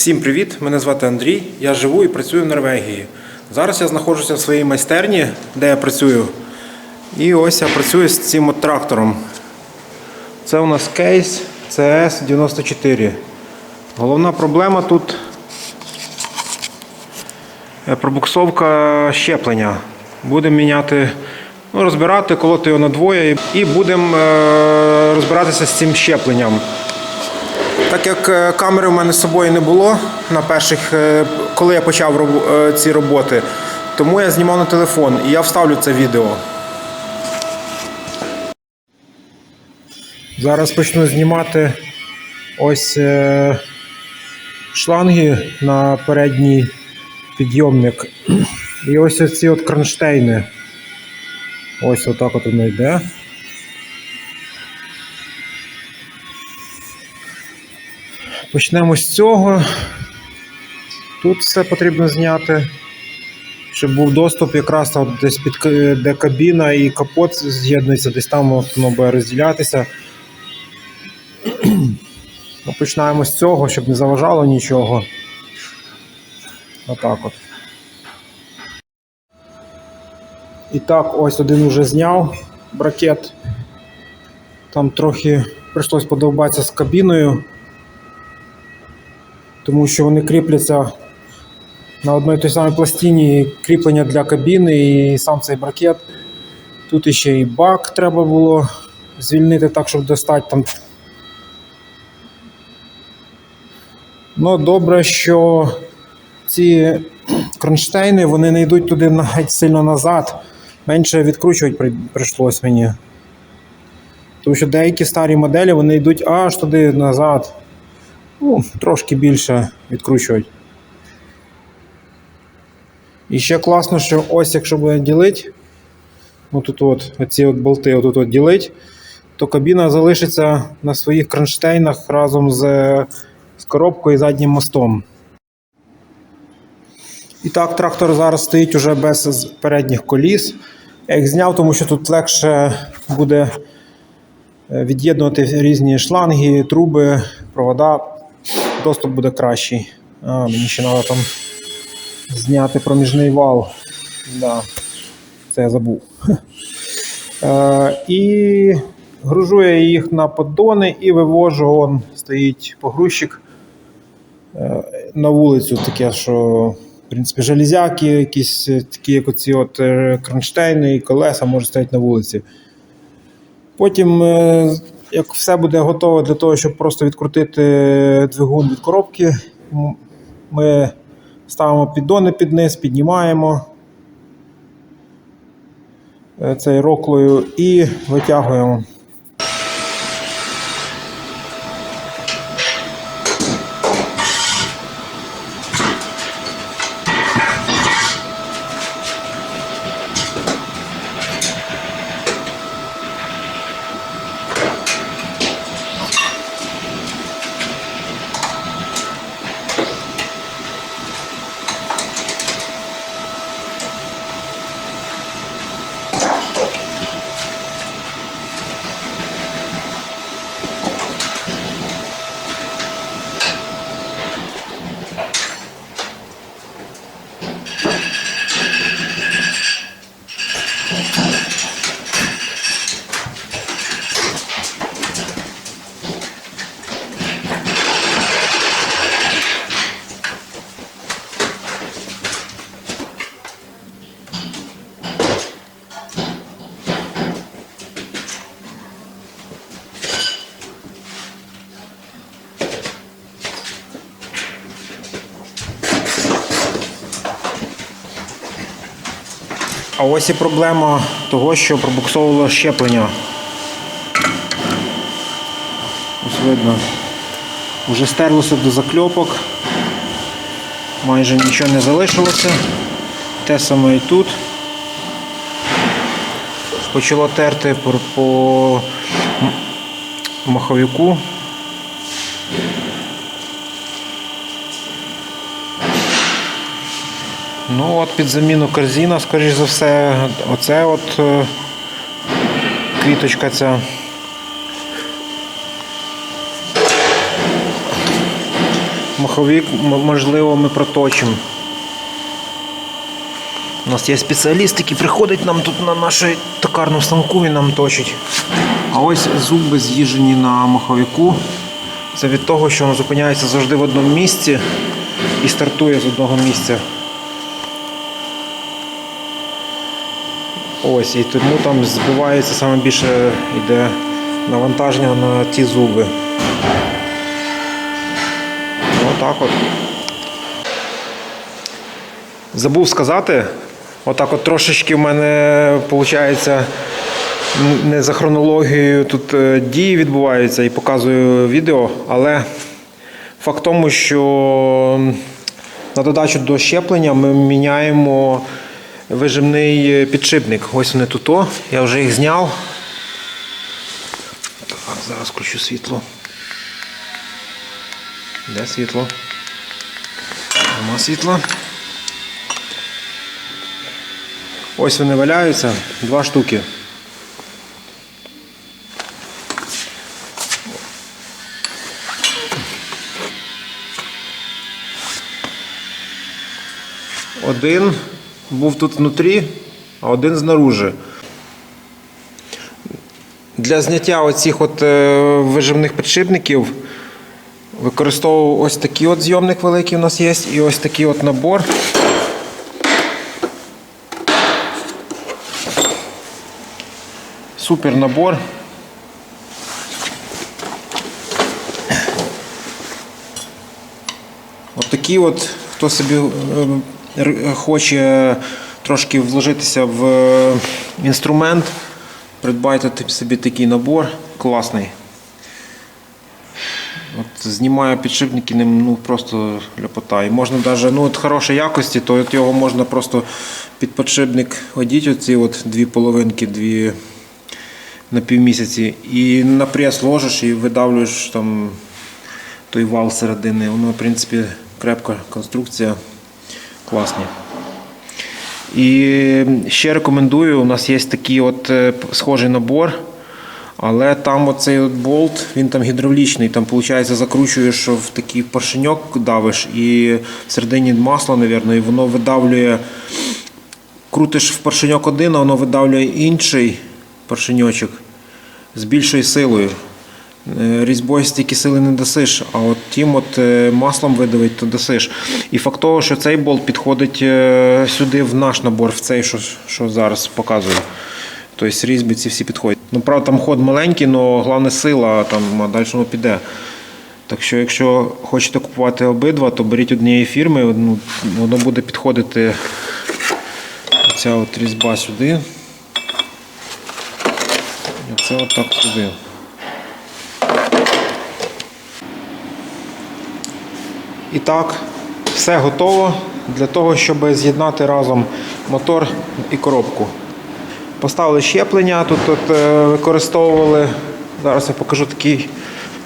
Всім привіт! Мене звати Андрій. Я живу і працюю в Норвегії. Зараз я знаходжуся в своїй майстерні, де я працюю. І ось я працюю з цим от трактором. Це у нас кейс CS94. Головна проблема тут е, пробуксовка щеплення. Будемо міняти, ну, розбирати, колоти його на двоє і будемо е, розбиратися з цим щепленням. Так як е, камери в мене з собою не було на перших, е, коли я почав е, ці роботи, тому я знімав на телефон і я вставлю це відео. Зараз почну знімати ось шланги на передній підйомник. І ось ці от кронштейни. Ось отак от воно йде. Почнемо з цього. Тут все потрібно зняти, щоб був доступ якраз от десь під де кабіна і капот з'єднується, десь там воно буде розділятися. Ну, Починаємо з цього, щоб не заважало нічого. Отак от. І так, ось один вже зняв бракет. Там трохи прийшлось подовбатися з кабіною тому що вони кріпляться на одній той самій пластині кріплення для кабіни і сам цей бракет. Тут іще і бак треба було звільнити так, щоб достати там. Ну, добре, що ці кронштейни вони не йдуть туди на- геть сильно назад. Менше відкручувати при- прийшлось мені. Тому що деякі старі моделі вони йдуть аж туди назад ну, трошки більше відкручувати. І ще класно, що ось якщо буде ділити, ну тут от, оці от болти отут от ділить, то кабіна залишиться на своїх кронштейнах разом з, з коробкою і заднім мостом. І так, трактор зараз стоїть уже без передніх коліс. Я їх зняв, тому що тут легше буде е, від'єднувати різні шланги, труби, провода. Доступ буде кращий. А, мені ще треба там зняти проміжний вал. Да. Це я забув. Е, і гружу я їх на поддони і вивожу, он стоїть погрузчик е, на вулицю, таке, що в принципі железяки, якісь е, такі, як оці от е, кронштейни і колеса можуть стояти на вулиці. Потім, е, як все буде готове для того, щоб просто відкрутити двигун від коробки, ми ставимо піддони під низ, піднімаємо е, цей роклою і витягуємо. А ось і проблема того, що пробуксовувало щеплення. Ось видно. Уже стерлося до закльопок. Майже нічого не залишилося. Те саме і тут. Почало терти по, маховику. Ну от під заміну корзина, скоріш за все, оце от е, квіточка ця. маховик, можливо, ми проточимо. У нас є спеціаліст, який приходить нам тут на нашу токарну станку і нам точить. А ось зуби з'їжджені на маховику. Це від того, що воно зупиняється завжди в одному місці і стартує з одного місця. Ось, і тому там збивається саме більше йде навантаження на ті зуби. Отак от. Забув сказати, отак от трошечки в мене виходить не за хронологією тут е, дії відбуваються і показую відео, але факт тому, що на додачу до щеплення ми міняємо вижимний підшипник. Ось вони тут. Я вже їх зняв. Так, зараз включу світло. Де світло? Нема світла. Ось вони валяються, два штуки. Один був тут внутрі, а один знаружи. Для зняття оцих от е, вижимних підшипників використовував ось такий от зйомник великий у нас є, і ось такий от набор. Супер набор. От от, хто собі е, хоче трошки вложитися в е, інструмент, придбайте собі такий набор класний. От знімаю підшипники ним ну, просто ляпота. Можна навіть ну, от хорошої якості, то от його можна просто під підшипник одіти, оці от дві половинки, дві на півмісяці, і на прес ложиш і видавлюєш там той вал середини. Воно, в принципі, крепка конструкція, класні. І ще рекомендую, у нас є такий от е, схожий набор, але там оцей от болт, він там гідравлічний, там, виходить, закручуєш в такий поршеньок давиш і всередині масло, мабуть, і воно видавлює, крутиш в поршеньок один, а воно видавлює інший поршеньочок з більшою силою. Е, Різьбою стільки сили не досиш, а от тим от е, маслом видавить, то досиш. І факт того, що цей болт підходить е, сюди в наш набор, в цей, що, що зараз показую. Тобто різьби ці всі підходять. Ну, правда, там ход маленький, але головне сила, там а далі воно піде. Так що, якщо хочете купувати обидва, то беріть однієї фірми, ну, воно буде підходити ця от різьба сюди. І це отак сюди. І так, все готово для того, щоб з'єднати разом мотор і коробку. Поставили щеплення, тут, тут е, використовували. Зараз я покажу такий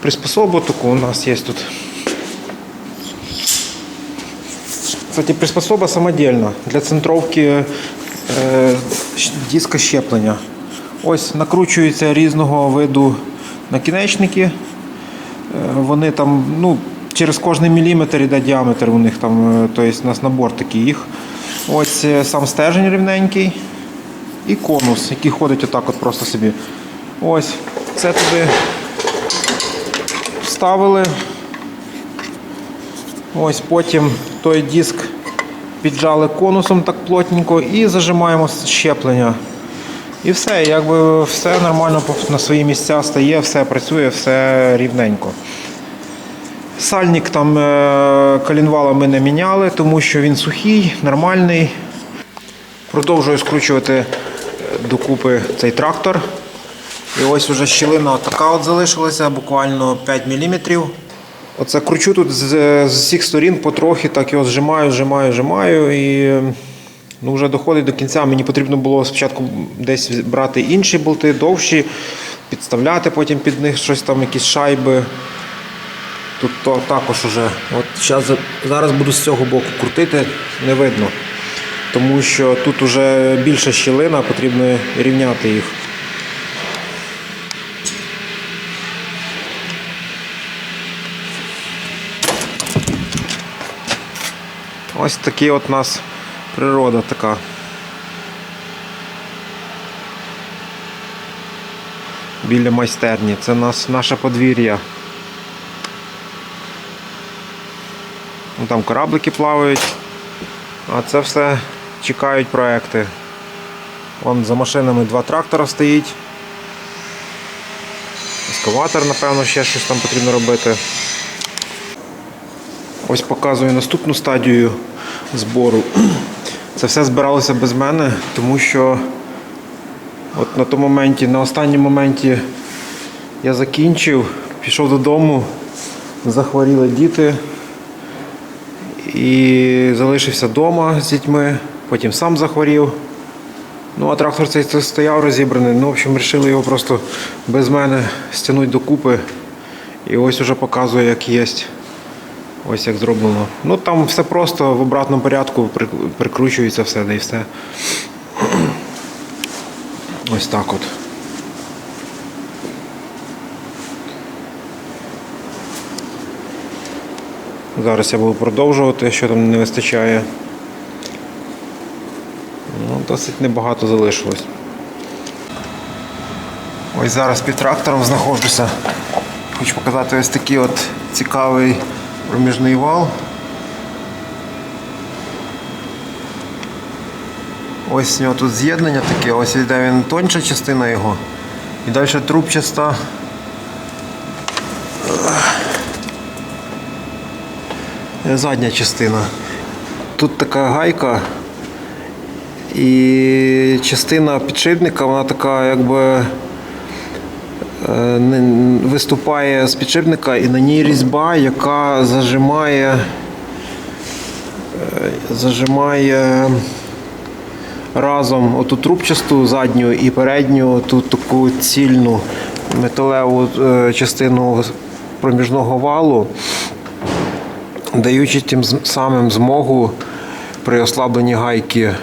приспособу, таку у нас є тут. Кстати, приспособа самодільна для центровки е, диска щеплення. Ось накручуються різного виду накінечники. Е, Вони там, ну, через кожний міліметр йде діаметр у них там, тобто у нас набор такий їх. Ось е, сам стержень рівненький і конус, який ходить отак от просто собі. Ось, це туди вставили. Ось потім той диск піджали конусом так плотненько і зажимаємо щеплення. І все, якби все нормально на свої місця стає, все працює, все рівненько. Сальник там е, колінвала ми не міняли, тому що він сухий, нормальний. Продовжую скручувати е, докупи цей трактор. І ось уже щілина така от залишилася, буквально 5 мм. Оце кручу тут з, з усіх сторін потрохи, так його зжимаю, зжимаю, зжимаю. І ну, вже доходить до кінця. Мені потрібно було спочатку десь брати інші болти, довші, підставляти потім під них щось там, якісь шайби. Тут то також уже. От зараз, зараз буду з цього боку крутити, не видно. Тому що тут вже більша щілина, потрібно рівняти їх. Ось такі от нас природа така. Біля майстерні. Це нас, наше подвір'я. Там кораблики плавають, а це все чекають проекти. Вон за машинами два трактора стоїть. Ескаватор, напевно, ще щось там потрібно робити. Ось показую наступну стадію збору. Це все збиралося без мене, тому що от на тому моменті, на останньому моменті я закінчив, пішов додому, захворіли діти і залишився вдома з дітьми, потім сам захворів. Ну, а трактор цей стояв розібраний. Ну, в общем, вирішили його просто без мене стягнути докупи. І ось уже показую, як є. Ось як зроблено. Ну там все просто в обратному порядку прикручується все, і все. Ось так от. Зараз я буду продовжувати, що там не вистачає. Ну, досить небагато залишилось. Ось зараз під трактором знаходжуся. Хочу показати ось такий от цікавий проміжний вал. Ось у нього тут з'єднання таке, ось йде він тонша частина його. І далі трубчаста. Задня частина. Тут така гайка. І частина підшипника, вона така якби е, виступає з підшипника і на ній різьба, яка зажимає, е, зажимає разом оту трубчасту задню і передню ту таку цільну металеву е, частину проміжного валу, даючи тим самим змогу при ослабленні гайки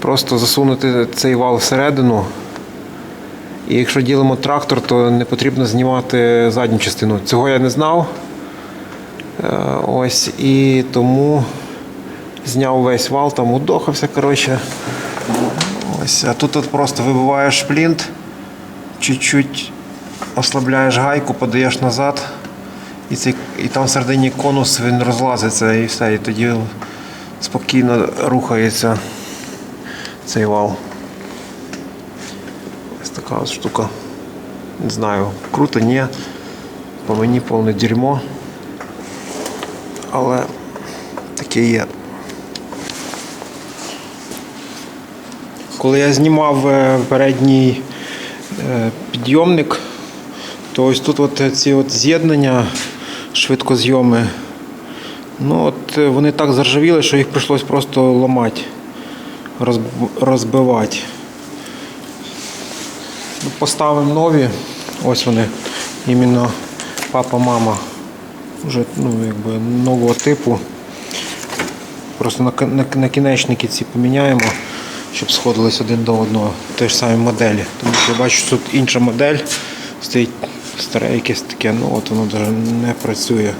просто засунути цей вал всередину. І якщо ділимо трактор, то не потрібно знімати задню частину. Цього я не знав. Е, Ось і тому зняв весь вал, там удохався, коротше. Ось, а тут от просто вибиваєш плінт, чуть-чуть ослабляєш гайку, подаєш назад, і, цей, і там всередині конус він розлазиться і все, і тоді спокійно рухається цей вал. Ось така от штука. Не знаю, круто, ні. По мені повне дерьмо. Але таке є. Коли я знімав е, передній е, підйомник, то ось тут от ці от з'єднання, швидкозйоми, ну от е, вони так заржавіли, що їх прийшлось просто ламати, розбивати. Ну, Поставимо нові, ось вони, іменно папа-мама. Вже ну, якби нового типу. Просто на, ки- на, накінечники ці поміняємо, щоб сходились один до одного. Те ж самі моделі. Тому що я бачу, що тут інша модель стоїть старе якесь таке, ну от воно навіть не працює.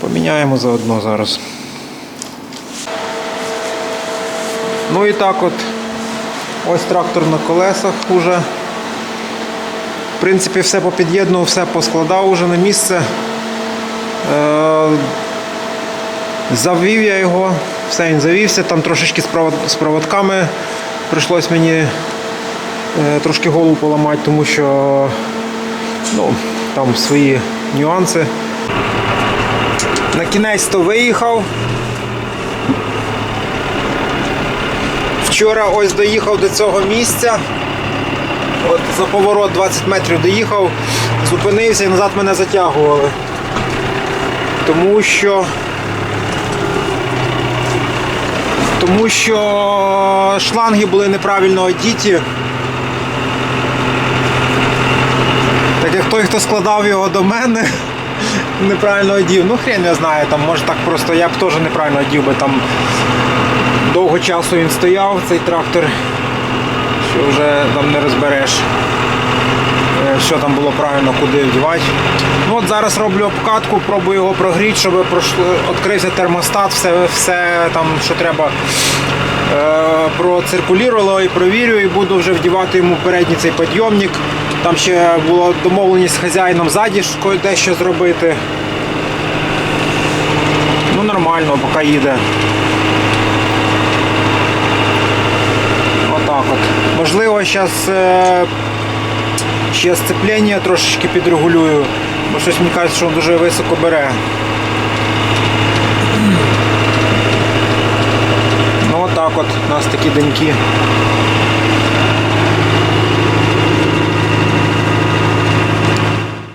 Поміняємо заодно зараз. Ну і так от. Ось трактор на колесах уже. В принципі, все попід'єднував, все поскладав уже на місце. Е, Завів я його, все він завівся, там трошечки з проводками прийшлось мені трошки голову поламати, тому що ну, там свої нюанси. На кінець то виїхав. Вчора ось доїхав до цього місця. От за поворот 20 метрів доїхав, зупинився і назад мене затягували. Тому що. Тому що шланги були неправильно одіті. Як той, хто складав його до мене, неправильно одів. Ну хрен я знаю, там може так просто я б теж неправильно одів, би там довго часу він стояв, цей трактор, що вже там не розбереш. що там було правильно, куди вдівати. Ну от зараз роблю обкатку, пробую його прогріти, щоб відкрився термостат, все, все там, що треба. Е, проциркулювало і провірю, і буду вже вдівати йому передній цей підйомник. Там ще була домовленість з хазяїном ззаді дещо зробити. Ну нормально, поки їде. Отак от. Можливо, зараз е, ще сцеплення трошечки підрегулюю, бо щось мені кажуть, що він дуже високо бере. Ну отак от у нас такі деньки.